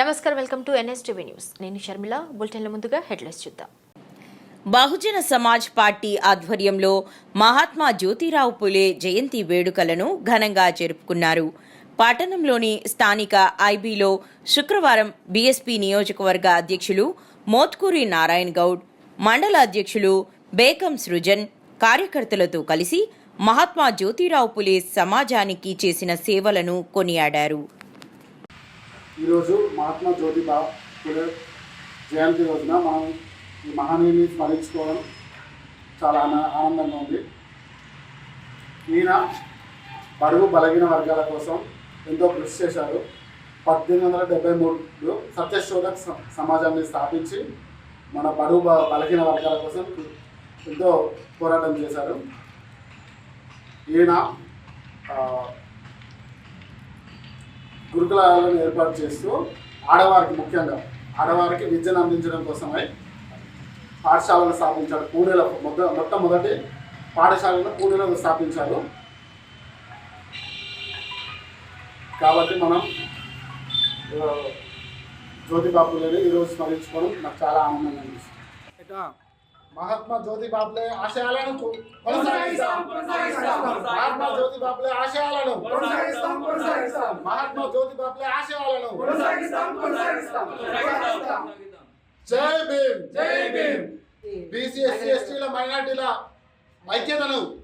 నమస్కారం welcome to NSTV news. నేను షర్మిల. బులెటిన్ల ముందుగా హెడ్లైన్స్ చూద్దాం. బహుజన సమాజ్ పార్టీ ఆధ్వర్యంలో మహాత్మా జ్యోతిరావు పులే జయంతి వేడుకలను ఘనంగా జరుపుకున్నారు. పట్టణంలోని స్థానిక ఐబీలో శుక్రవారం బీఎస్పీ నియోజకవర్గ అధ్యక్షులు మోత్కూరి నారాయణ్ గౌడ్ మండల అధ్యక్షులు బేకం సృజన్ కార్యకర్తలతో కలిసి మహాత్మా జ్యోతిరావు పులే సమాజానికి చేసిన సేవలను కొనియాడారు. ఈరోజు మహాత్మా జ్యోతిబా పులే జయంతి రోజున మనం ఈ మహనీయుని స్మరించుకోవడం చాలా ఆనందంగా ఉంది. ఈయన బడుగు బలహీన వర్గాల కోసం ఎంతో కృషి చేశారు. పద్దెనిమిది వందల డెబ్బై మూడులో సత్యశోధక సమాజాన్ని స్థాపించి మన బడుగు బలహీన వర్గాల కోసం ఎంతో పోరాటం చేశారు. ఈయన గురుకులాలను ఏర్పాటు చేస్తూ ఆడవారికి ముఖ్యంగా ఆడవారికి విద్యను అందించడం కోసమై పాఠశాలను స్థాపించాడు పూణేలో మొద మొట్టమొదటి పాఠశాలను పూణేలో స్థాపించారు. కాబట్టి మనం ఆ, జ్యోతిబాపులేని ఈరోజు స్మరించుకోవడం నాకు చాలా ఆనందంగా అనిపిస్తుంది. మహాత్మా జ్యోతి బాపులే ఆశయాలను. కు- కొనసాగిస్తాం. మహాత్మా జ్యోతి బాపులే ఆశయాలను. బాపులే ఆశయాలను జై భీమ్. జై భీమ్. బీసీ ఎస్సీ ఎస్టీల మైనార్టీల ఐక్యతను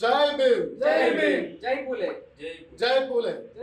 జై భీమ్. జై భీమ్. జై పూలే. జై పూలే.